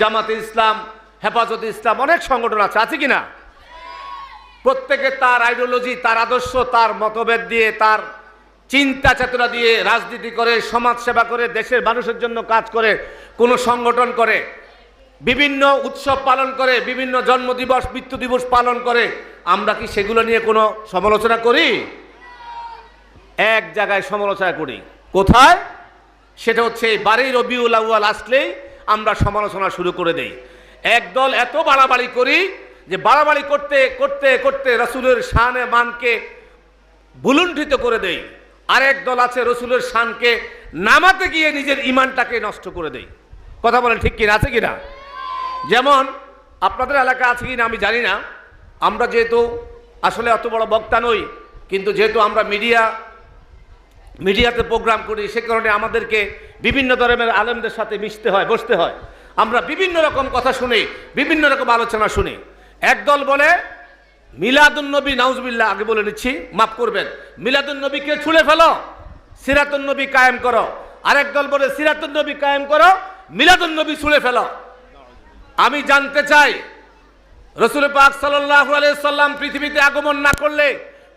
জামাতে ইসলাম, হেফাজতে ইসলাম, অনেক সংগঠন আছে আছে কি না প্রত্যেকে তার আইডিওলজি তার আদর্শ, তার মতভেদ দিয়ে, তার চিন্তা চেতনা দিয়ে রাজনীতি করে, সমাজ সেবা করে, দেশের মানুষের জন্য কাজ করে, কোনো সংগঠন করে, বিভিন্ন উৎসব পালন করে, বিভিন্ন জন্মদিবস মৃত্যু দিবস পালন করে, আমরা কি সেগুলো নিয়ে কোনো সমালোচনা করি? এক জায়গায় সমালোচনা করি। কোথায়? সেটা হচ্ছে বাড়ির রবিউল আউয়াল আসলেই আমরা সমালোচনা শুরু করে দেই। একদল এত বাড়াবাড়ি করি যে বাড়াবাড়ি করতে করতে করতে রসুলের শানে মানকে বুলুণ্ঠিত করে দেই। আরেক দল আছে রসুলের শানকে নামাতে গিয়ে নিজের ইমানটাকে নষ্ট করে দেই। কথা বলেন ঠিক কিনা, আছে কিনা? যেমন আপনাদের এলাকা আছে কিনা আমি জানি না। আমরা যেহেতু আসলে অত বড় বক্তা নই, কিন্তু যেহেতু আমরা মিডিয়া, মিডিয়াতে প্রোগ্রাম করি, সে কারণে আমাদেরকে বিভিন্ন ধরনের আলেমদের সাথে মিশতে হয়, বসতে হয়। আমরা বিভিন্ন রকম কথা শুনি, বিভিন্ন রকম আলোচনা শুনি। একদল বলে মিলাদুন্নবী নাউজবিল্লাহ, আগে বলে নিচ্ছি, মাফ করবেন। মিলাদুন্নবীকে ছুঁড়ে ফেলো সিরাতুন্নবী কায়েম করো। আরেক দল বলে সিরাতুন্নবী কায়েম করো মিলাদুন্নবী ছুঁড়ে ফেলো। আমি জানতে চাই, রসুল পাক সাল্লাহ সাল্লাম পৃথিবীতে আগমন না করলে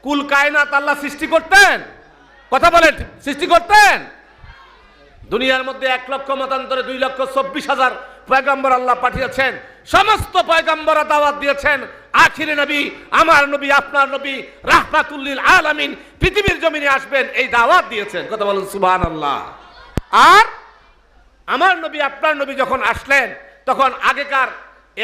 কুল কায়নাত আল্লাহ সৃষ্টি করতেন? কথা বলেন, সৃষ্টি করতেন? দুনিয়ার মধ্যে এক লক্ষ মতান্তরে দুই লক্ষ চব্বিশ হাজার পয়গম্বর আল্লাহ পাঠিয়েছেন। সমস্ত পয়গম্বরা দাওয়াত দিয়েছেন, আখিরে নবী, আমার নবী, আপনার নবী, রাহমাতুল্লিল আলামিন পৃথিবীর জমিনে আসবেন। এই দাওয়াত দিয়েছেন। কথা বলেন সুবহান আল্লাহ আর আমার নবী, আপনার নবী যখন আসলেন, তখন আগেকার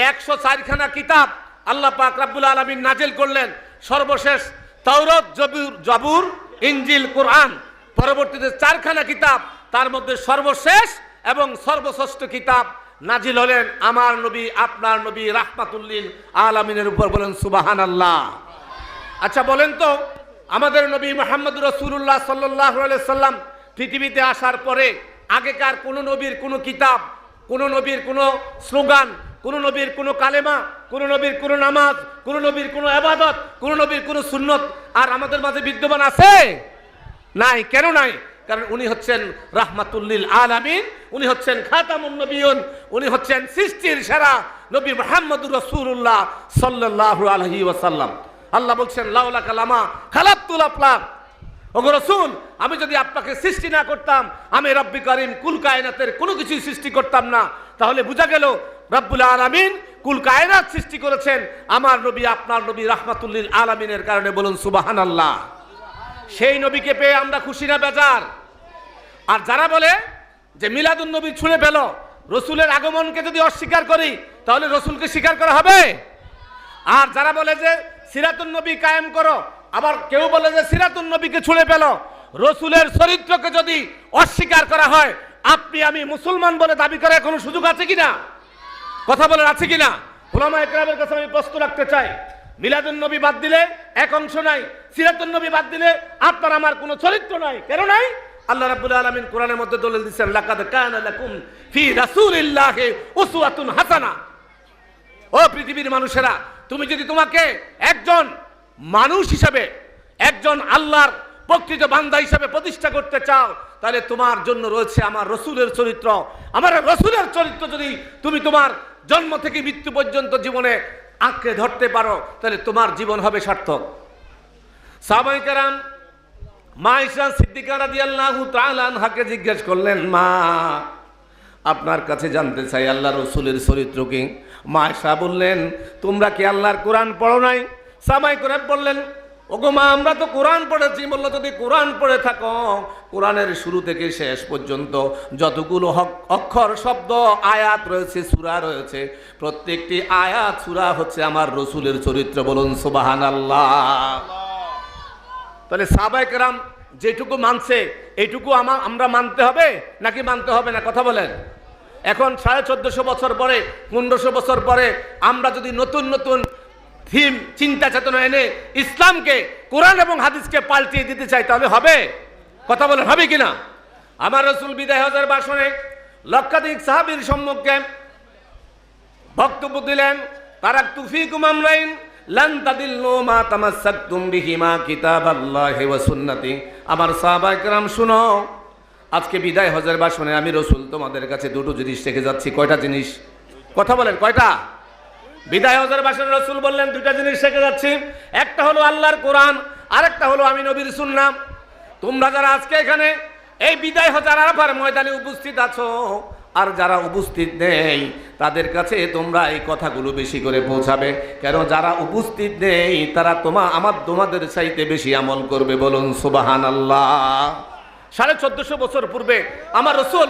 একশো চারখানা কিতাব আল্লাহ পাক রাব্বুল আলমিন নাজিল করলেন। সর্বশেষ তৌরত জবুর জবুর ইঞ্জিল কোরআন, পরবর্তীতে চারখানা কিতাব তার মধ্যে সর্বশেষ এবং সর্বশ্রেষ্ঠ কিতাব নাজিল হলেন আমার নবী, আপনার নবী রাহমাতুল্লিল আলমিনের উপর বলেন সুবাহান আল্লাহ আচ্ছা বলেন তো, আমাদের নবী মোহাম্মদ রসুল্লাহ সাল্লাহ সাল্লাম পৃথিবীতে আসার পরে আগেকার কোনো নবীর কোনো কিতাব, কোনো নবীর কোনো স্লোগান, কোনো নবীর কোনো কালেমা, কোনো নবীর কোনো নামাজ, কোনো নবীর কোনো আবাদত কোনো নবীর কোনো সুন্নত আর আমাদের মাঝে বিদ্যমান আছে? নাই। কেন নাই? কারণ উনি হচ্ছেন রাহমাতুল্লিল আলামিন, উনি হচ্ছেন খাতামুন নবিয়ুন, উনি হচ্ছেন সৃষ্টির সেরা নবী মুহাম্মদুর রাসূলুল্লাহ সাল্লাল্লাহু আলাইহি ওয়াসাল্লাম। আল্লাহ বলছেন লাউলা কালামা খালাক্তুল আফলাক। ওগো রসুল, আমি যদি আপনাকে সৃষ্টি না করতাম, আমি রব্বি করিম কুল কায়নাতের কোনো কিছুই সৃষ্টি করতাম না। তাহলে বোঝা গেল, রব্বুল আলামিন কুল কায়নাত সৃষ্টি করেছেন। আমার নবী, আপনার নবী রাহমাতুল্লিল আলামিনের কারণে বলুন সুবাহান আল্লাহ সেই নবীকে পেয়ে আমরা খুশি না, বেজার। আর যারা বলে যে মিলাদুন নবী ছুঁড়ে পেল রসুলের আগমনকে যদি অস্বীকার করি, তাহলে রসুলকে স্বীকার করা হবে? আর যারা বলে যে সিরাতুন নবী কায়েম করো, আবার কেউ বলে যে সিরাতুন নবীকে ছুঁড়ে পেল রসুলের চরিত্রকে যদি অস্বীকার করা হয়, আপনি আমি মুসলমান বলে দাবি করার কোনো সুযোগ আছে কিনা? কথা বলেন আছে কিনা? ওলামা একরামের কাছে আমি প্রশ্ন রাখতে চাই। মিলাদুন নবী বাদ দিলে এক অংশ নাই, সিরাতুন নবী বাদ দিলে আপনার আমার কোনো চরিত্র নাই। কেন নাই? আল্লাহ রাব্বুল আলামিন কোরআনের মধ্যে দলিল দিচ্ছেন, লাকাদ কানা লাকুম ফি রাসূলিল্লাহি উসওয়াতুন হাসানা। ও পৃথিবীর মানুষেরা, তুমি যদি তোমাকে একজন মানুষ হিসাবে, একজন আল্লাহর প্রকৃত বান্দা হিসাবে প্রতিষ্ঠা করতে চাও, তাহলে তোমার জন্য রয়েছে আমার রসুলের চরিত্র। আমার রসুলের চরিত্র যদি তুমি তোমার জন্ম থেকে মৃত্যু পর্যন্ত জীবনে আঁকড়ে ধরতে পারো, তাহলে তোমার জীবন হবে সার্থক। সাবাইকারাম মা ইসরান সিদ্দিকারা দিয়াল্লাহু তাআলা আনহাকে জিজ্ঞেস করলেন, মা, আপনার কাছে জানতে চাই, আল্লাহ রসুলের চরিত্র কি? মা বললেন, তোমরা কি আল্লাহর কোরআন পড়ো নাই? সামাই কোরআন বললেন ওগো মা, আমরা তো কোরআন পড়েছি, বলল যদি কোরআন পড়ে থাকো, কোরআনের শুরু থেকে শেষ পর্যন্ত যতগুলো অক্ষর, শব্দ, আয়াত রয়েছে, সুরা রয়েছে, প্রত্যেকটি আয়াত, সুরা হচ্ছে আমার রসুলের চরিত্র, বলুন সুবাহান আল্লাহ তাহলে সাহাবায়ে কেরাম যেটুকু মানছে এইটুকু আমার আমরা মানতে হবে, নাকি মানতে হবে না, কথা বলেন। এখন সাড়ে চোদ্দশো বছর পরে, পনেরোশো বছর পরে, আমরা যদি নতুন নতুন থিম চিন্তা চেতনা এনে ইসলামকে, কোরআন এবং হাদিসকে পাল্টিয়ে দিতে চাই তাহলে হবে? কথা বলেন, হবে কিনা? আমার রসুল বিদায় হজের বাসনে লক্ষাধিক সাহাবীর সম্মুখে বক্তব্য দিলেন তারা তুফিকুম আমরাইন লান তাদিল্লু মা তামাসসাকতুম বিহিমা কিতাবাল্লাহি ওয়া সুন্নতি। আমার সাহাবায়ে কেরাম শুনো, আজকে বিদায় হজের বাসনে আমি রসুল তোমাদের কাছে দুটো জিনিস রেখে যাচ্ছি। কয়টা জিনিস? কথা বলেন, কয়টা? বিদায় হজের বাসের রসুল বললেন, দুইটা জিনিস শিখে যাচ্ছি। একটা হলো আল্লাহর কোরআন, আরেকটা হলো আমি নবীর সুন্নাম তোমরা যারা আজকে এখানে, এই বিদায় হজার আরাফার ময়দানে উপস্থিত আছো, আর যারা উপস্থিত নেই, তাদের কাছে তোমরা এই কথাগুলো বেশি করে পৌঁছাবে। কেন, যারা উপস্থিত নেই, তারা তোমা, আমার তোমাদের চাইতে বেশি আমল করবে, বলুন সুবাহান আল্লাহ সাড়ে চোদ্দশো বছর পূর্বে আমার রসুল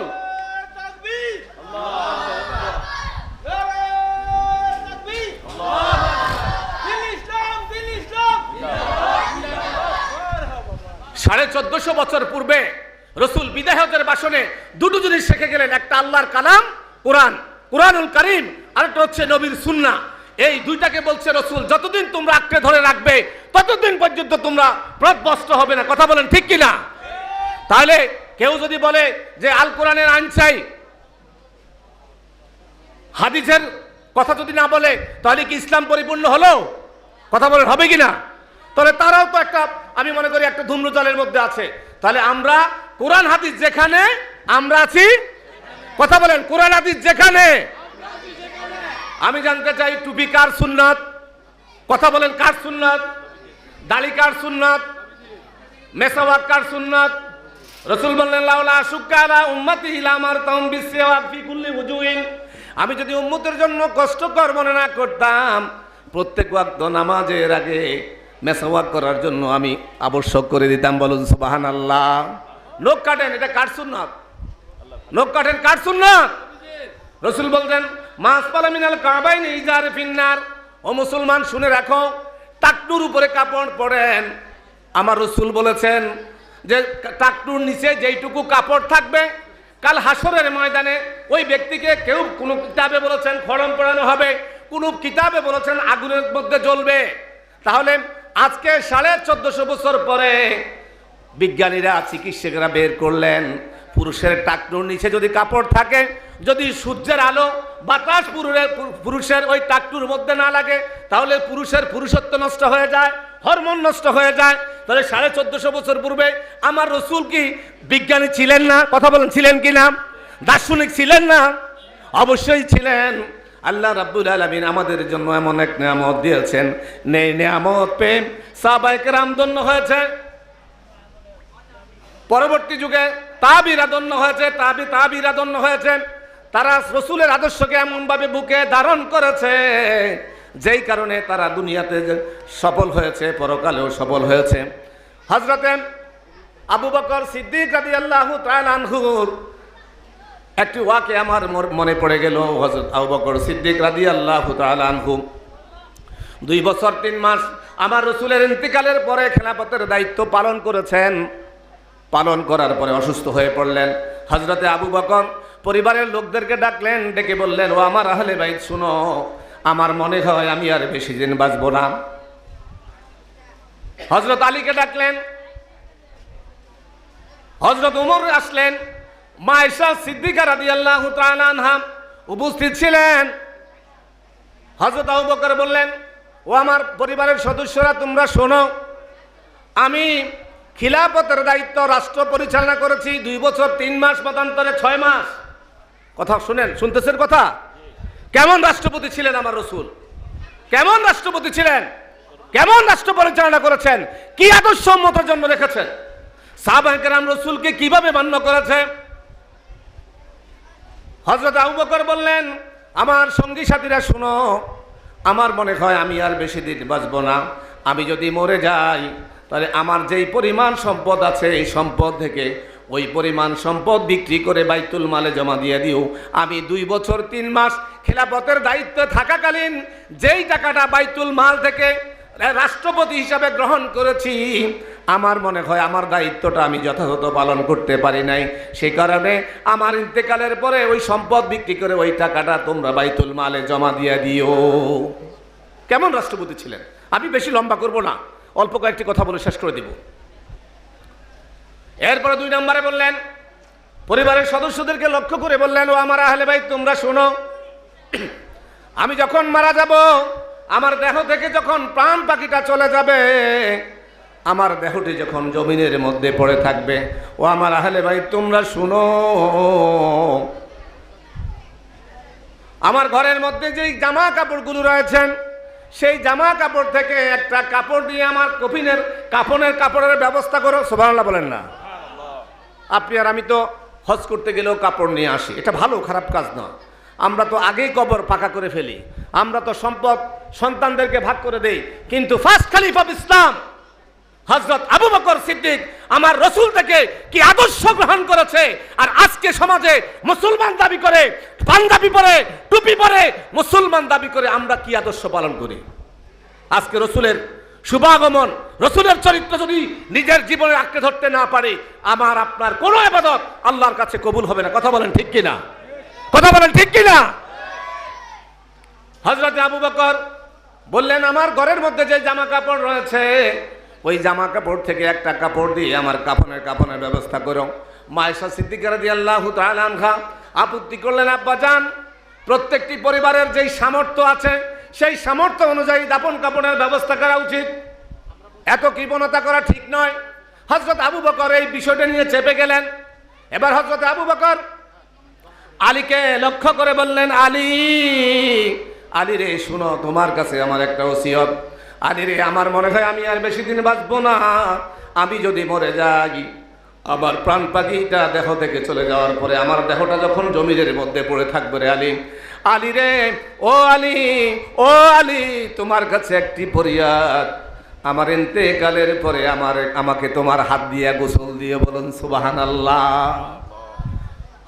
সাড়ে চোদ্দশো বছর পূর্বে রসুল বিদায় হজের বাসনে দুটো জিনিস শিখে গেলেন। একটা আল্লাহর কালাম, কোরআন। কোরআনুল করিম, আরেকটা হচ্ছে নবীর সুন্না। এই দুইটাকে বলছে রসুল, যতদিন তোমরা আঁকড়ে ধরে রাখবে, ততদিন পর্যন্ত তোমরা প্রদবস্ত হবে না। কথা বলেন ঠিক কিনা? তাহলে কেউ যদি বলে যে আল কোরআনের আইন চাই, হাদিসের কথা যদি না বলে, তাহলে কি ইসলাম পরিপূর্ণ হলো? কথা বলেন, হবে কি না তাহলে তারাও তো একটা, আমি মনে করি একটা ধূম্রজলের মধ্যে আছে। তাহলে আমরা কোরআন হাদিস যেখানে, আমরা আছি? কথা বলেন, কোরআন হাদিস যেখানে? আমি জানতে চাই টুপি কার সুন্নাত? কথা বলেন, কার সুন্নাত? দাড়ি কার সুন্নাত? মেসাওয়াক কার সুন্নাত? রসুল বললেন আমি যদি উম্মতের জন্য কষ্টকর মনে না করতাম, প্রত্যেক নামাজের আগে মেসাওয়াক করার জন্য আমি আবশ্যক করে দিতাম, বলুন সুবাহান আল্লাহ লোক কাটেন, এটা কার সুন্নাত? লোক কাটেন, কার সুন্নাত? রসুল বলতেন মাস পালামিনাল কাবাই ইজার ফিন্নার। ও মুসলমান, শুনে রাখো টাকটুর উপরে কাপড় পরেন। আমার রসুল বলেছেন যে টাকটুর নিচে যেইটুকু কাপড় থাকবে, কাল হাসরের ময়দানে ওই ব্যক্তিকে কেউ কোনো কিতাবে বলেছেন খড়ম পড়ানো হবে, কোনো কিতাবে বলেছেন আগুনের মধ্যে জ্বলবে। তাহলে আজকে সাড়ে চোদ্দশো বছর পরে বিজ্ঞানীরা, চিকিৎসকরা বের করলেন, পুরুষের টাকটুর নিচে যদি কাপড় থাকে, যদি সূর্যের আলো, বাতাস পুরুষের পুরুষের ওই টাকটুর মধ্যে না লাগে, তাহলে পুরুষের পুরুষত্ব নষ্ট হয়ে যায়, হরমোন নষ্ট হয়ে যায়। তাহলে সাড়ে চোদ্দশো বছর পূর্বে আমার রসুল কি বিজ্ঞানী ছিলেন না? কথা বলেন, ছিলেন কি না? দার্শনিক ছিলেন না? অবশ্যই ছিলেন। আল্লাহ রাব্বুল আলমিন আমাদের জন্য এমন এক নিয়ামত দিয়েছেন। নেই নিয়ামত পেন সাবাইকে রামদন্য হয়েছে। পরবর্তী যুগে তাবিরাদন্য হয়েছে, তাবি তাবিরাদন্য হয়েছে। তারা রসুলের আদর্শকে এমনভাবে বুকে ধারণ করেছে, যেই কারণে তারা দুনিয়াতে সফল হয়েছে, পরকালেও সফল হয়েছে। হজরতে আবু বকর সিদ্দিক রাদি আল্লাহ আনহুর একটি ওয়াকে আমার মর- মনে পড়ে গেল হজরত আবু বকর সিদ্দিক রাদি আল্লাহ আনহু। দুই বছর, তিন মাস আমার রসুলের ইন্তিকালের পরে খেলাপথের দায়িত্ব পালন করেছেন। পালন করার পরে অসুস্থ হয়ে পড়লেন। হজরতে আবু বকর পরিবারের লোকদেরকে ডাকলেন, ডেকে বললেন, ও আমার আহলে বাইত শুনো, আমার মনে হয় আমি আর বেশি দিন বাঁচবো না। হজরত আলীকে ডাকলেন। হজরত উমর আসলেন। মা ইসা সিদ্দিকা রাদি আল্লাহ উপস্থিত ছিলেন। হজরত আবু বললেন, ও আমার পরিবারের সদস্যরা, তোমরা শোনো, আমি খিলাফতের দায়িত্ব রাষ্ট্র পরিচালনা করেছি দুই বছর, তিন মাস, মতান্তরে ছয় মাস। কথা শুনেন, শুনতেছেন কথা? কেমন রাষ্ট্রপতি ছিলেন আমার রসুল? কেমন রাষ্ট্রপতি ছিলেন? কেমন রাষ্ট্র পরিচালনা করেছেন? কি আদর্শ মতের জন্য রেখেছেন সাহবাহাম রসুলকে কীভাবে মান্য করেছে? হজরত আবু বকর বললেন, আমার সঙ্গী সাথীরা শুনো, আমার মনে হয় আমি আর বেশি দিন বাঁচব না। আমি যদি মরে যাই, তাহলে আমার যেই পরিমাণ সম্পদ আছে, এই সম্পদ থেকে ওই পরিমাণ সম্পদ বিক্রি করে বাইতুল মালে জমা দিয়ে দিও। আমি দুই বছর তিন মাস খেলাপথের দায়িত্বে থাকাকালীন যেই টাকাটা বাইতুল মাল থেকে রাষ্ট্রপতি হিসাবে গ্রহণ করেছি আমার মনে হয় আমার দায়িত্বটা আমি যথাযথ পালন করতে পারি নাই। সেই কারণে আমার ইন্তেকালের পরে ওই সম্পদ বিক্রি করে ওই টাকাটা তোমরা বাইতুল মালে জমা দিয়ে দিও। কেমন রাষ্ট্রপতি ছিলেন? আমি বেশি লম্বা করব না। অল্প কয়েকটি কথা বলে শেষ করে দিব। এরপরে দুই নম্বরে বললেন, পরিবারের সদস্যদেরকে লক্ষ্য করে বললেন, ও আমার আহলে ভাই তোমরা শোনো। আমি যখন মারা যাব, আমার দেহ থেকে যখন প্রাণ পাখিটা চলে যাবে আমার দেহটি যখন জমিনের মধ্যে পড়ে থাকবে, ও আমার আহলে ভাই তোমরা শুনো। আমার ঘরের মধ্যে যেই জামা কাপড়গুলো রয়েছেন, সেই জামা কাপড় থেকে একটা কাপড় দিয়ে আমার কফিনের, কাফনের কাপড়ের ব্যবস্থা করো সোভানাল্লাহ বলেন না। আপনি আর আমি তো হজ করতে গেলেও কাপড় নিয়ে আসি, এটা ভালো, খারাপ কাজ না আমরা তো আগেই কবর পাকা করে ফেলি, আমরা তো সম্পদ সন্তানদেরকে ভাগ করে দেই, কিন্তু ফার্স্ট খালিফ অফ ইসলাম হজরত আবু বকর সিদ্দিক আমার রসুল থেকে কি আদর্শ গ্রহণ করেছে? আর আজকে সমাজে মুসলমান দাবি করে, পাঞ্জাবি পরে, টুপি পরে, মুসলমান দাবি করে আমরা কি আদর্শ পালন করি? আজকে রসুলের শুভাগমন, রসুলের চরিত্র যদি নিজের জীবনে আঁকড়ে ধরতে না পারে, আমার আপনার কোনো আবাদত আল্লাহর কাছে কবুল হবে না। কথা বলেন ঠিক কিনা? কথা বলেন ঠিক কিনা? হজরত আবু বকর বললেন, আমার ঘরের মধ্যে যে জামা কাপড় রয়েছে ওই জামা কাপড় থেকে একটা কাপড় দিয়ে আমার কাফনের কাফনের ব্যবস্থা করো। মায়েশা সিদ্দিকার দিয়ে আল্লাহ খা আপত্তি করলেন, আব্বা যান, প্রত্যেকটি পরিবারের যেই সামর্থ্য আছে, সেই সামর্থ্য অনুযায়ী দাপন কাপড়ের ব্যবস্থা করা উচিত। এত কৃপণতা করা ঠিক নয়। হজরত আবু বকর এই বিষয়টা নিয়ে চেপে গেলেন। এবার হজরত আবু বকর আলীকে লক্ষ্য করে বললেন, আলী আলী রে, শুনো, তোমার কাছে আমার একটা ওসিয়ত। আলী রে, আমার মনে হয় আমি আর বেশি দিন বাঁচবো না। আমি যদি মরে যাই, আমার প্রাণ পাখিটা দেহ থেকে চলে যাওয়ার পরে আমার দেহটা যখন জমিনের মধ্যে পড়ে থাকবে রে আলী। আলী রে, ও আলী ও আলী, তোমার কাছে একটি ফরিয়াদ। আমার এতেকালের পরে আমার, আমাকে তোমার হাত দিয়ে গোসল দিয়ে বলুন সুবাহান আল্লাহ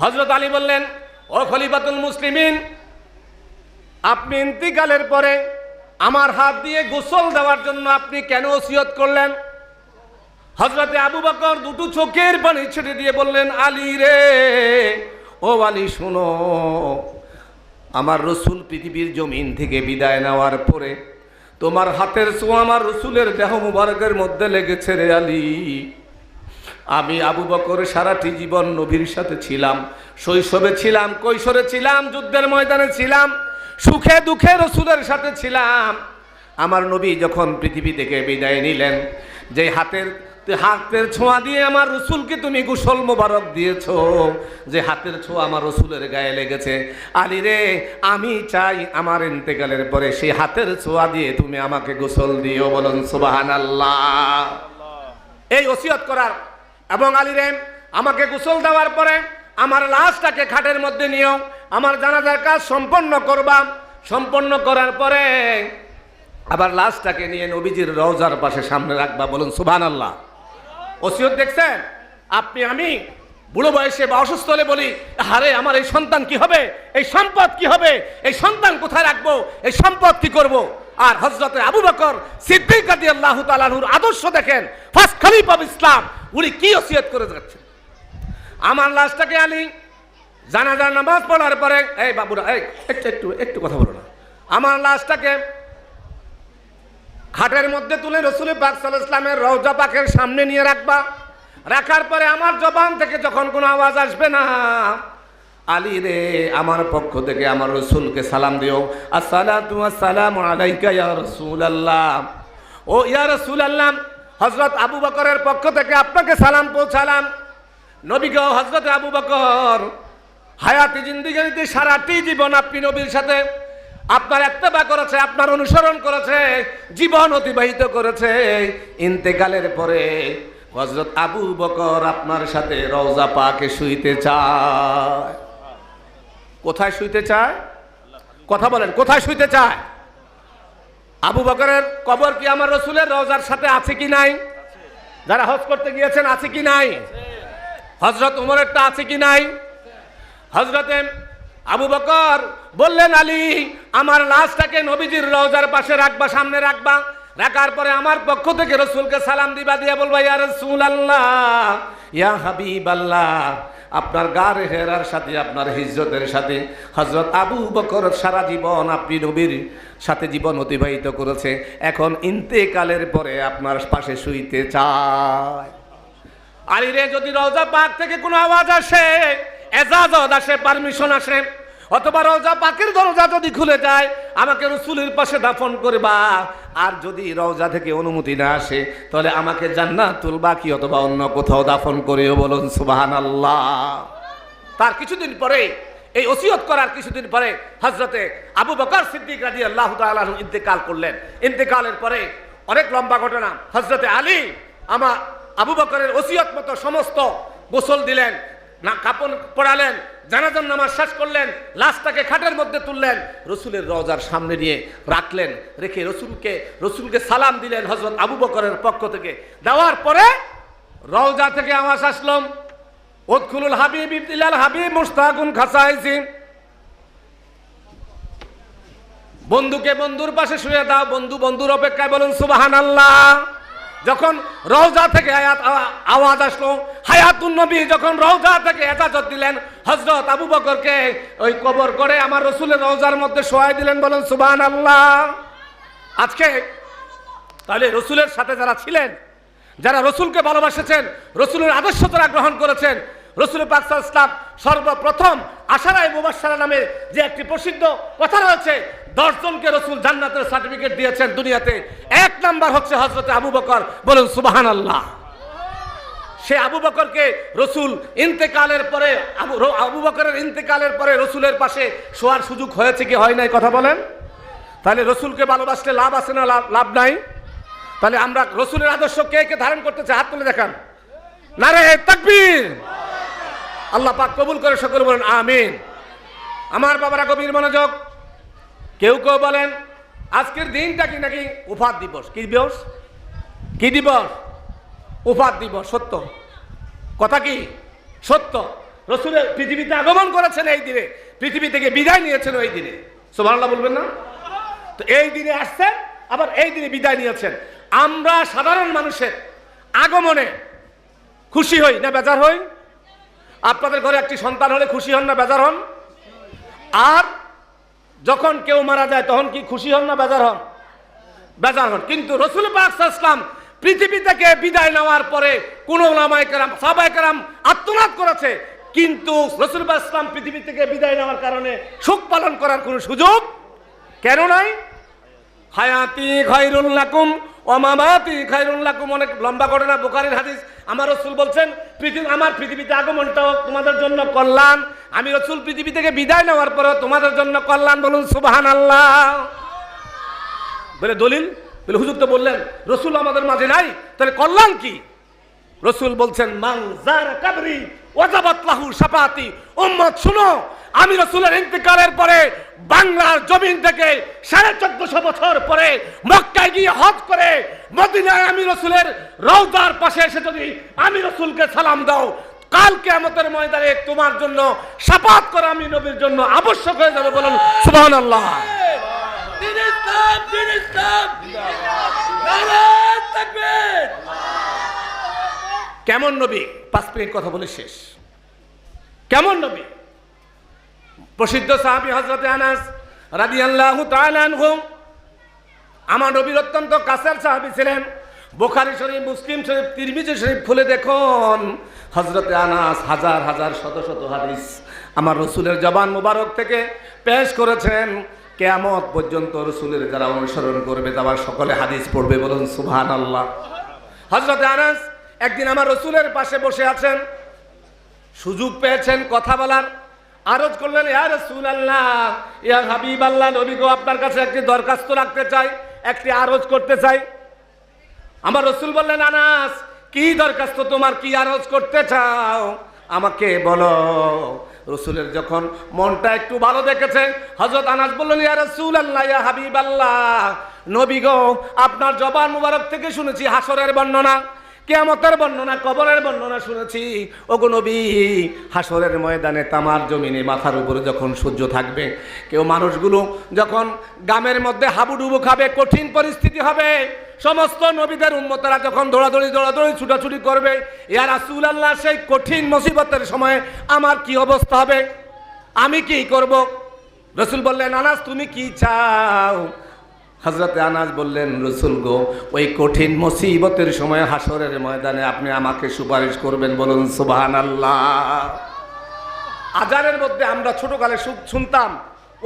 হজরত আলী বললেন, ও খলিফাতুল মুসলিমিন, আপনি ইন্তিকালের পরে আমার হাত দিয়ে গোসল দেওয়ার জন্য আপনি কেন ওসিয়ত করলেন? হজরতে আবু বকর দুটো চোখের পানি ছেড়ে দিয়ে বললেন, আলী রে, ও আলী, শোনো, আমার রসুল পৃথিবীর জমিন থেকে বিদায় নেওয়ার পরে তোমার হাতের ছোঁয়া আমার রসুলের দেহ মুবারকের মধ্যে লেগেছে রে আলী। আমি আবু বকর সারাটি জীবন নবীর সাথে ছিলাম, শৈশবে ছিলাম, কৈশোরে ছিলাম, যুদ্ধের ময়দানে ছিলাম সুখে দুঃখে রসুলের সাথে ছিলাম। আমার নবী যখন পৃথিবী থেকে বিদায় নিলেন, যে হাতের হাতের ছোঁয়া দিয়ে আমার রসুলকে তুমি কুশল মোবারক দিয়েছ, যে হাতের ছোঁয়া আমার রসুলের গায়ে লেগেছে, আলী রে, আমি চাই আমার ইন্তেকালের পরে সেই হাতের ছোঁয়া দিয়ে তুমি আমাকে গোসল দিও বলুন সুবাহান আল্লাহ এই ওসিয়ত করার এবং আলিরেম আমাকে গোসল দেওয়ার পরে আমার লাশটাকে খাটের মধ্যে নিও আমার জানাজার কাজ সম্পন্ন করবা সম্পন্ন করার পরে আবার লাশটাকে নিয়ে নবীজির রওজার পাশে সামনে রাখবা, বলুন সুবহান আল্লাহ ওসিয়ত দেখছেন? আপনি, আমি বুড়ো বয়সে বা অসুস্থ হলে বলি হারে আমার এই সন্তান কি হবে? এই সম্পদ কি হবে? এই সন্তান কোথায় রাখব? এই সম্পদ কি করব? আর হজরতের আবু বকর সিদ্দিক আল্লাহ তালাহুর আদর্শ দেখেন ফার্স্ট খলিফ অফ ইসলাম উনি কি ওসিয়ত করে যাচ্ছেন? আমার লাশটাকে আনি জানাজার নামাজ পড়ার পরে, এই বাবুরা, এই, একটু একটু একটু কথা বলো না। আমার লাশটাকে খাটের মধ্যে তুলে রসুল পাক সাল্লাহ ইসলামের রওজা পাকের সামনে নিয়ে রাখবা। রাখার পরে আমার জবান থেকে যখন কোনো আওয়াজ আসবে না, আলী রে, আমার পক্ষ থেকে আমার রসুলকে সালাম দিও। আসসালাতু আসসালামু আলাইকা ইয়া রসুল আল্লাহ ও ইয়া রসুল আল্লাহ হজরত আবু বকরের পক্ষ থেকে আপনাকে সালাম পৌঁছালাম। নবীকে হজরত আবু বকর হায়াতি জিন্দিগিতে সারাটি জীবন আপনি নবীর সাথে আপনার এত্তেবা করেছে, আপনার অনুসরণ করেছে, জীবন অতিবাহিত করেছে। ইন্তেকালের পরে হজরত আবু বকর আপনার সাথে রওজা পাকে শুইতে চায়। কোথায় শুইতে চায়? কথা বলেন, কোথায় শুইতে চায়? আবু বকরের কবর কি আমার রসুলের রওজার সাথে আছে কি নাই? যারা হজ করতে গিয়েছেন, আছে কি নাই? হজরত উমরেরটা আছে কি নাই? হজরতে আবু বকর বললেন, আলী, আমার লাশটাকে নবীজির রওজার পাশে রাখবা, সামনে রাখবা। রাখার পরে আমার পক্ষ থেকে রসুলকে সালাম দিবা, দিয়ে বলবা, ইয়া রসুল আল্লাহ ইয়া হাবিব আল্লাহ আপনার গার হেরার সাথে, আপনার হিজরতের সাথে হজরত আবু বকর সারা জীবন আপনি নবীর সাথে জীবন অতিবাহিত করেছে। এখন ইন্তেকালের পরে আপনার পাশে শুইতে চায়। আলিরে, যদি রওজা পাক থেকে কোনো আওয়াজ আসে এজাজত আসে পারমিশন আসে। অথবা রওজা পাকের দরজা যদি খুলে যায়, আমাকে রসুলের পাশে দাফন করবা। আর যদি রওজা থেকে অনুমতি না আসে, তাহলে আমাকে জান্নাতুল বাকি অথবা অন্য কোথাও দাফন করেও বলুন সুবাহান আল্লাহ তার কিছুদিন পরে, এই ওসিয়ত করার কিছুদিন পরে হজরতে আবু বকর সিদ্দিক রাজি আল্লাহ তালু ইন্তেকাল করলেন। ইন্তেকালের পরে অনেক লম্বা ঘটনা। হজরতে আলী, আমার আবু বকরের ওসিয়ত মতো সমস্ত গোসল দিলেন। না কাপড় পড়ালেন জানাজান নামাজ শেষ করলেন, লাশটাকে খাটের মধ্যে তুললেন, রসুলের রজার সামনে নিয়ে রাখলেন, রেখে রসুলকে রসুলকে সালাম দিলেন হজরত আবু বকরের পক্ষ থেকে। দেওয়ার পরে রওজা থেকে আওয়াজ আসলাম ওদখুলুল হাবিব ইবদিলাল হাবিব মুস্তাকুন খাসাইছি বন্ধুকে বন্ধুর পাশে শুয়ে দাও, বন্ধু বন্ধুর অপেক্ষায় বলুন সুবাহান আল্লাহ যখন রওজা থেকে আয়াত আওয়াজ আসলো, হায়াতুন নবী যখন রওজা থেকে এজাজত দিলেন হজরত আবু বকরকে ওই কবর করে আমার রসুলের রওজার মধ্যে শোয়াই দিলেন, বলেন সুবান আল্লাহ আজকে তাহলে রসুলের সাথে যারা ছিলেন, যারা রসুলকে ভালোবাসেছেন, রসুলের আদর্শ তারা গ্রহণ করেছেন রসুল পাকসা ইসলাম সর্বপ্রথম আশারায় মুবাসারা নামে যে একটি প্রসিদ্ধ কথা রয়েছে দশজনকে রসুল জান্নাতের সার্টিফিকেট দিয়েছেন দুনিয়াতে। এক নাম্বার হচ্ছে হজরতে আবু বকর, বলুন সুবাহান আল্লাহ সে আবু বকরকে রসুল ইন্তেকালের পরে, আবু বকরের ইন্তেকালের পরে রসুলের পাশে শোয়ার সুযোগ হয়েছে কি হয় নাই কথা বলেন? তাহলে রসুলকে ভালোবাসলে লাভ আছে না লাভ লাভ নাই? তাহলে আমরা রসুলের আদর্শ কে কে ধারণ করতে চাই হাত তুলে দেখান। না রে তাকবীর! আল্লাহ পাক কবুল করে সকল বলেন, আমিন। আমার বাবারা গভীর মনোযোগ। কেউ কেউ বলেন, আজকের দিনটা কি নাকি উফাত দিবস? কি দিবস? কি দিবস? উফাত দিবস, সত্য। কথা কি? সত্য। রসুলের পৃথিবীতে আগমন করেছেন এই দিনে। পৃথিবী থেকে বিদায় নিয়েছেন ওই দিনে। সুবহানাল্লাহ বলবেন না? তো এই দিনে আসছেন, আবার এই দিনে বিদায় নিয়েছেন। আমরা সাধারণ মানুষের আগমনে খুশি হই না বেজার হই? আপনাদের ঘরে একটি সন্তান হলে খুশি হন না, বেজার হন? আর যখন কেউ মারা যায়, তখন কি খুশি হন না, বেজার হন? বেজার হন। কিন্তু রসুল পাক পৃথিবী থেকে বিদায় নেওয়ার পরে কোন আত্মনাদ করেছে। কিন্তু রসুল ইসলাম পৃথিবী থেকে বিদায় নেওয়ার কারণে শোক পালন করার কোনো সুযোগ কেন নাই? হায়াতি লাকুম অমামাতি খায়রুল লাকুম, অনেক লম্বা ঘটনা বোকারের হাদিস। আমার রসুল বলছেন, পৃথিবী, আমার পৃথিবীতে আগমনটাও তোমাদের জন্য কল্যাণ। আমি রসুল পৃথিবী থেকে বিদায় নেওয়ার পরেও তোমাদের জন্য কল্যাণ। বলুন সুবাহান আল্লাহ বলে দলিল? বলে হুজুর তো বললেন, রসুল আমাদের মাঝে নাই, তাহলে কল্যাণ কি? রসুল বলছেন, মান জার কাবরি, ওয়াজাবাত লাহু শাফাতি উম্মত, শুনো আমি রসুলের ইন্তেকালের পরে বাংলার জমিন থেকে সাড়ে চোদ্দশো বছর পরে মক্কায় গিয়ে হজ করে মদিনায় আমি রসুলের রৌদার পাশে এসে যদি আমি রসুলকে সালাম দাও কাল কেয়ামতের ময়দানে তোমার জন্য সাপাত করা আমি নবীর জন্য আবশ্যক হয়ে যাবে বলুন নারায়ণ তাকবীর কেমন নবী? পাঁচ মিনিট কথা বলে শেষ। কেমন নবী? প্রসিদ্ধ সাহাবী হজরতে আনাস তাআলা আনহু আমার নবীর অত্যন্ত কাছের সাহাবী ছিলেন। বোখারি শরীফ, মুসলিম শরীফ, তিরমিজি শরীফ খুলে দেখুন। হজরতে আনাস হাজার হাজার, শত শত হাদিস আমার রসুলের জবান মুবারক থেকে পেশ করেছেন। কেয়ামত পর্যন্ত রসুলের যারা অনুসরণ করবে, তারা সকলে হাদিস পড়বে বলুন সুবহান আল্লাহ হজরতে আনাস একদিন আমার রসুলের পাশে বসে আছেন। সুযোগ পেয়েছেন কথা বলার। আরজ করলেন, ইয়া রসুল আল্লাহ ইয়া হাবিব আল্লাহ নবী গো আপনার কাছে একটি দরখাস্ত রাখতে চাই, একটি আরজ করতে চাই। আমার রসুল বললেন, আনাস, কি দরখাস্ত তোমার? কি আরজ করতে চাও? আমাকে বলো। রসুলের যখন মনটা একটু ভালো দেখেছে হজরত আনাস বললেন, ইয়া রসুল আল্লাহ ইয়া হাবিব আল্লাহ নবী গো আপনার জবান মুবারক থেকে শুনেছি, হাসরের বর্ণনা। কেয়ামতের বর্ণনা, কবরের বর্ণনা শুনেছি। ওগো নবী হাসরের ময়দানে তামার জমিনে মাথার উপরে যখন সূর্য থাকবে, কেউ মানুষগুলো যখন গ্রামের মধ্যে হাবুডুবু খাবে, কঠিন পরিস্থিতি হবে, সমস্ত নবীদের উন্মতরা যখন দৌড়াদৌড়ি দৌড়াদৌড়ি, ছুটাছুটি করবে ইয়ার রাসূল আল্লাহ সেই কঠিন মুসিবতের সময় আমার কি অবস্থা হবে? আমি কি করব? রসুল বললেন, আনাস, তুমি কি চাও? হজরতে আনাজ বললেন, রসুল গো, ওই কঠিন মুসিবতের সময় হাসরের ময়দানে আপনি আমাকে সুপারিশ করবেন বলুন সুবহান আল্লাহ আজারের মধ্যে আমরা ছোটকালে শুনতাম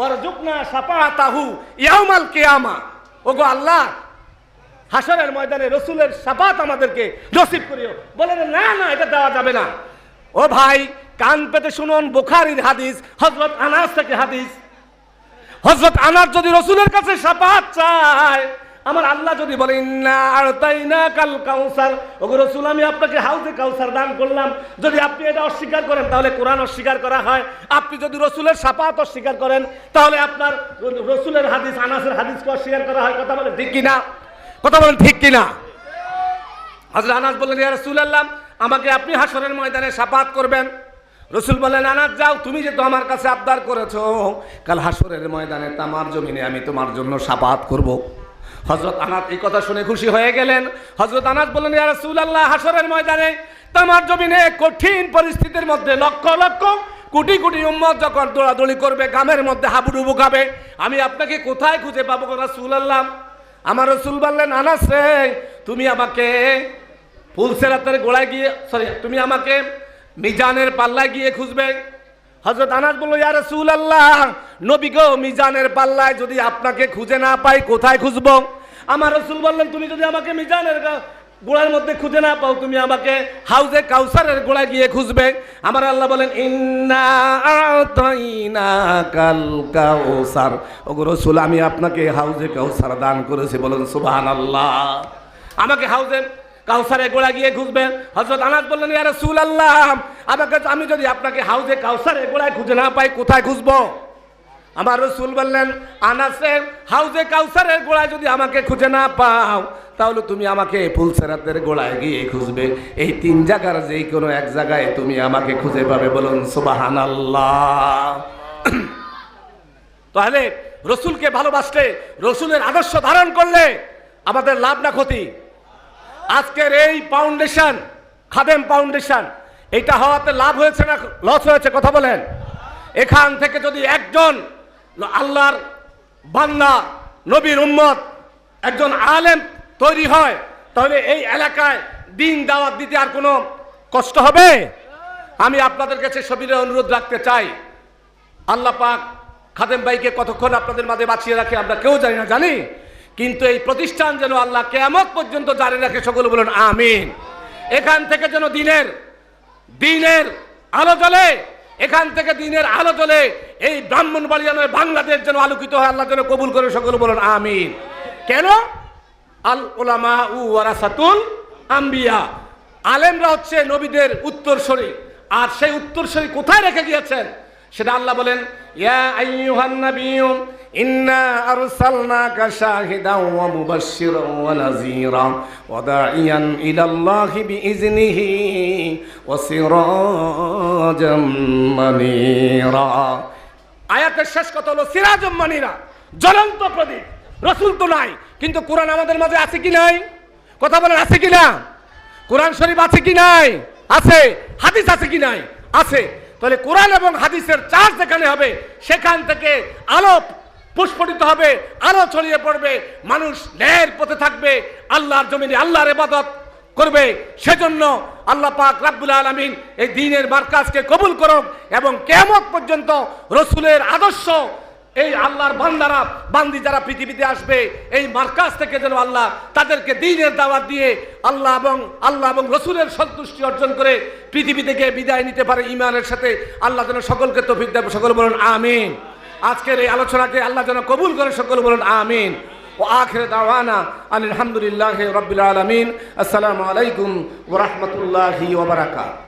ওর জুকনা সাপা তাহু ইয়ামাল কেয়ামা। ওগো আল্লাহ হাসরের ময়দানে রসুলের সাপাত আমাদেরকে নসিব করিও। বলেন, না না, এটা দেওয়া যাবে না। ও ভাই, কান পেতে শুনুন, বোখারির হাদিস হজরত আনাস থেকে হাদিস। হজরত আনাস যদি রসুলের কাছে সাপাত চায়, আমার আল্লাহ যদি বলে না আর তাই না কাল কাউসার। ওগো রসুল, আমি আপনাকে হাউজে কাউসার দান করলাম। যদি আপনি এটা অস্বীকার করেন, তাহলে কোরআন অস্বীকার করা হয়। আপনি যদি রসুলের সাপাত অস্বীকার করেন, তাহলে আপনার রসুলের হাদিস, আনাসের হাদিসকে অস্বীকার করা হয়। কথা বলেন ঠিক কিনা? কথা বলেন ঠিক কিনা? হজরত আনাস বললেন, ইয়া রাসূলুল্লাহ, আমাকে আপনি হাসরের ময়দানে সাপাত করবেন। রসুল বললেন আনাস যাও, তুমি যে তো আমার কাছে আবদার করেছ, কাল হাসরের ময়দানে তামার জমিনে আমি তোমার জন্য সাপাত করব। হজরত আনাস এই কথা শুনে খুশি হয়ে গেলেন। হজরত আনাস বললেন, ইয়া আল্লাহ হাসরের ময়দানে তামার জমিনে কঠিন পরিস্থিতির মধ্যে লক্ষ লক্ষ কোটি কোটি উম্মত যখন দৌড়াদৌড়ি করবে গামের মধ্যে হাবুডুবু খাবে, আমি আপনাকে কোথায় খুঁজে পাবো রাসূলুল্লাহ? আমার রসুল বললেন, আনাস তুমি আমাকে ফুলসেরাতের গোড়ায় গিয়ে সরি তুমি আমাকে মিজানের পাল্লায় গিয়ে খুঁজবে। হজরত আনাস বলল, ইয়া রসুল আল্লাহ নবী গো, মিজানের পাল্লায় যদি আপনাকে খুঁজে না পাই, কোথায় খুঁজবো? আমার রসুল বললেন, তুমি যদি আমাকে মিজানের গোড়ার মধ্যে খুঁজে না পাও, তুমি আমাকে হাউজে কাউসারের গোড়ায় গিয়ে খুঁজবে। আমার আল্লাহ বলেন কাউসার। ওগো রসুল, আমি আপনাকে হাউজে কাউসার দান করেছি, বলেন সুবহানাল্লাহ। আমাকে হাউজে কাউসারে গোড়া গিয়ে খুঁজবেন হজরত আনাস বললেন, ইয়া রাসূল আল্লাহ আমাকে আমি যদি আপনাকে হাউজে কাউসারে গোড়ায় খুঁজে না পাই, কোথায় খুঁজবো? আমার রসুল বললেন, আনাসে, হাউজে কাউসারের গোড়ায় যদি আমাকে খুঁজে না পাও, তাহলে তুমি আমাকে ফুলসেরাতের গোড়ায় গিয়ে খুঁজবে। এই তিন জায়গার যেই কোনো এক জায়গায় তুমি আমাকে খুঁজে পাবে। বলুন সুবাহান তাহলে রসুলকে ভালোবাসলে, রসুলের আদর্শ ধারণ করলে আমাদের লাভ না ক্ষতি। আজকের এই ফাউন্ডেশন খাদেম ফাউন্ডেশন এটা হওয়াতে লাভ হয়েছে না লস হয়েছে, কথা বলেন? এখান থেকে যদি একজন আল্লাহর বান্দা, নবীর উম্মত, একজন আলেম তৈরি হয়, তাহলে এই এলাকায় দিন দাওয়াত দিতে আর কোনো কষ্ট হবে? আমি আপনাদের কাছে সবিরে অনুরোধ রাখতে চাই। আল্লাহ পাক খাদেম ভাইকে কতক্ষণ আপনাদের মাঝে বাঁচিয়ে রাখে আমরা কেউ জানি না, জানি? কিন্তু এই প্রতিষ্ঠান যেন আল্লাহ কেয়ামত পর্যন্ত জারি রাখে, সকলে বলুন, আমিন। এখান থেকে যেন দিনের দিনের আলো জ্বলে, এখান থেকে দিনের আলো জ্বলে, এই ব্রাহ্মণ বাড়িয়ানের বাংলাদেশ যেন আলোকিত হয়, আল্লাহ যেন কবুল করে, সকলে বলুন, আমিন। কেন? আল ওলামা উ ওয়ারাসাতুল আম্বিয়া। আলেমরা হচ্ছে নবীদের উত্তরসূরি। আর সেই উত্তরসূরি কোথায় রেখে গিয়েছেন? সেটা আল্লাহ বলেন, ইয়া আইয়ুহান নাবিয়্যু, ইন্না আরসালনাকা শাহিদাও ওয়া মুবাশশিরাও ওয়া নাযীরা, ওয়া দাঈয়ান ইলাল্লাহি বিইজনিহি ওয়া সিরাজাম মানীরা। আয়াতের শেষ কথা হলো, সিরাজম মানিরা, জ্বলন্ত প্রদীপ, রসুল তো নাই, কিন্তু কোরআন আমাদের মাঝে আছে কি নাই? কথা বলেন, আছে কি না? কোরআন শরীফ আছে কি নাই? আছে, হাদিস আছে কি নাই? আছে। তাহলে কোরআন এবং হাদিসের চার্জ যেখানে হবে, সেখান থেকে আলো পুষ্পটিত হবে, আলো ছড়িয়ে পড়বে, মানুষ ন্যায়ের পথে থাকবে, আল্লাহর জমিনে আল্লাহর এবাদত করবে। সেজন্য আল্লাহ পাক রাব্বুল আলমিন এই দিনের মার্কাজকে কবুল করুক এবং কেমত পর্যন্ত রসুলের আদর্শ এই আল্লাহর বান্দারা, বান্দি যারা পৃথিবীতে আসবে, এই মার্কাজ থেকে যেন আল্লাহ তাদেরকে দিনের দাওয়াত দিয়ে আল্লাহ এবং আল্লাহ এবং রসুলের সন্তুষ্টি অর্জন করে পৃথিবী থেকে বিদায় নিতে পারে ইমানের সাথে। আল্লাহ যেন সকলকে তো দেবে সকল বলুন আমিন। আজকের এই আলোচনাকে আল্লাহ যেন কবুল করে, সকল বলুন আমিন। ও আখের দাওয়ানা আলহামদুলিল্লাহ রবিল আলমিন। আসসালামু আলাইকুম ওরহমতুল্লাহি ওবরাকাত